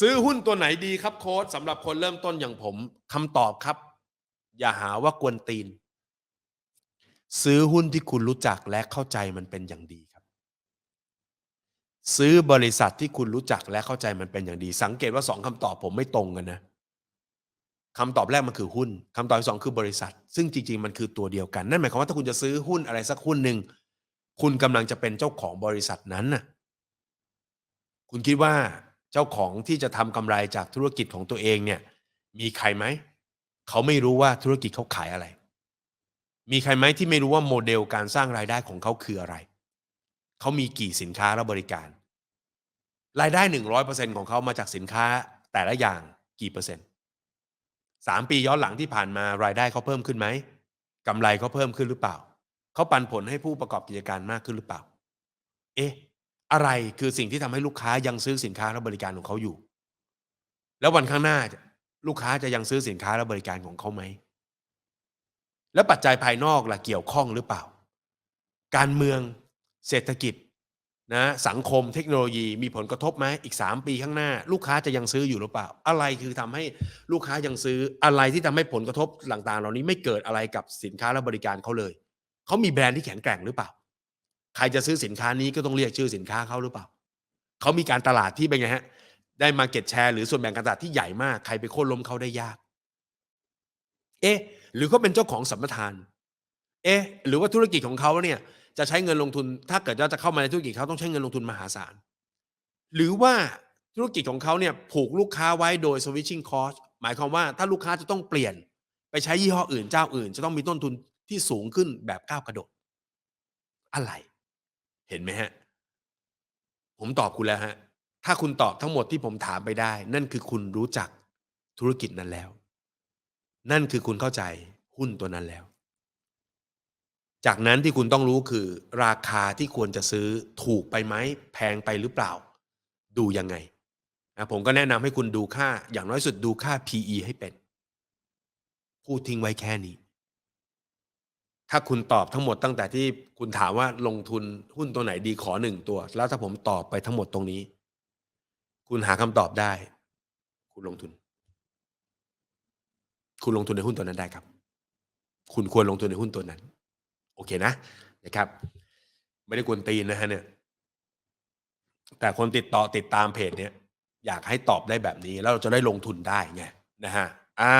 ซื้อหุ้นตัวไหนดีครับโค้ดสำหรับคนเริ่มต้นอย่างผมคำตอบครับ อย่าหาว่ากวนตีน ซื้อหุ้นที่คุณรู้จักและเข้าใจมันเป็นอย่างดีครับ ซื้อบริษัทที่คุณรู้จักและเข้าใจมันเป็นอย่างดี สังเกตว่าสองคำตอบผมไม่ตรงกันนะคำตอบแรกมันคือหุ้นคำตอบที่สองคือบริษัท ซึ่งจริง ๆ มันคือตัวเดียวกัน นั่นหมายความว่าถ้าคุณจะซื้อหุ้นอะไรสักหุ้นหนึ่งคุณกำลังจะเป็นเจ้าของบริษัทนั้นน่ะ คุณคิดว่า จ้าของที่จะทำกำไรจากธุรกิจของตัวเองเนี่ย มีใครไหม เขาไม่รู้ว่าธุรกิจเขาขายอะไร มีใครไหมที่ไม่รู้ว่าโมเดลการสร้างรายได้ของเขาคืออะไร เขามีกี่สินค้าและบริการ รายได้หนึ่งร้อยเปอร์เซ็นของเขามาจากสินค้าแต่ละอย่างกี่เปอร์เซ็นต์สามปีย้อนหลังที่ผ่านมารายได้เขาเพิ่มขึ้นไหมกำไรเขาเพิ่มขึ้นหรือเปล่า เขาปันผลให้ผู้ประกอบกิจการมากขึ้นหรือเปล่า เอ๊ะ อะไรคือสิ่งที่ทำให้ลูกค้ายังซื้อสินค้าและบริการของเขาอยู่ แล้ววันข้างหน้าลูกค้าจะยังซื้อสินค้าและบริการของเขาไหม แล้วปัจจัยภายนอกล่ะเกี่ยวข้องหรือเปล่า การเมืองเศรษฐกิจนะสังคมเทคโนโลยีมีผลกระทบไหมอีก 3 ปีข้างหน้า ลูกค้าจะยังซื้ออยู่หรือเปล่า อะไรคือทำให้ลูกค้ายังซื้ออะไรที่ทำให้ผลกระทบต่างๆ เหล่านี้ไม่เกิดอะไรกับสินค้าและบริการเขาเลย เขามีแบรนด์ที่แข็งแกร่งหรือเปล่า ใครจะซื้อสินค้านี้ก็ต้องเรียกชื่อสินค้าเขาหรือเปล่า เขามีการตลาดที่เป็นไงฮะ ได้มาเก็ตแชร์หรือส่วนแบ่งการตลาดที่ใหญ่มากใครไปโค่นล้มเขาได้ยาก เอ๊ะ หรือเขาเป็นเจ้าของสัมปทาน เอ๊ะ หรือว่าธุรกิจของเขาเนี่ยจะใช้เงินลงทุน ถ้าเกิดว่าจะเข้ามาในธุรกิจเขาต้องใช้เงินลงทุนมหาศาล หรือว่าธุรกิจของเขาเนี่ยผูกลูกค้าไว้โดย switching cost หมายความว่าถ้าลูกค้าจะต้องเปลี่ยน ไปใช้ยี่ห้ออื่นเจ้าอื่น จะต้องมีต้นทุนที่สูงขึ้นแบบก้าวกระโดด อะไร เห็นไหมฮะ ผมตอบคุณแล้วฮะ ถ้าคุณตอบทั้งหมดที่ผมถามไปได้ นั่นคือคุณรู้จักธุรกิจนั้นแล้ว นั่นคือคุณเข้าใจหุ้นตัวนั้นแล้ว จากนั้นที่คุณต้องรู้คือ ราคาที่ควรจะซื้อถูกไปไหมแพงไปหรือเปล่า ดูยังไงนะผมก็แนะนำให้คุณดูค่า อย่างน้อยสุดดูค่า PE ให้เป็น พูดทิ้งไว้แค่นี้ ถ้าคุณตอบทั้งหมดตั้งแต่ที่คุณถามว่าลงทุนหุ้นตัวไหนดีขอหนึ่งตัว แล้วถ้าผมตอบไปทั้งหมดตรงนี้ คุณหาคำตอบได้ คุณลงทุน คุณลงทุนในหุ้นตัวนั้นได้ครับ คุณควรลงทุนในหุ้นตัวนั้น โอเคนะนะครับ ไม่ได้กวนตีนนะฮะเนี่ย แต่คนติดต่อติดตามเพจเนี้ยอยากให้ตอบได้แบบนี้ แล้วเราจะได้ลงทุนได้ไงนะฮะ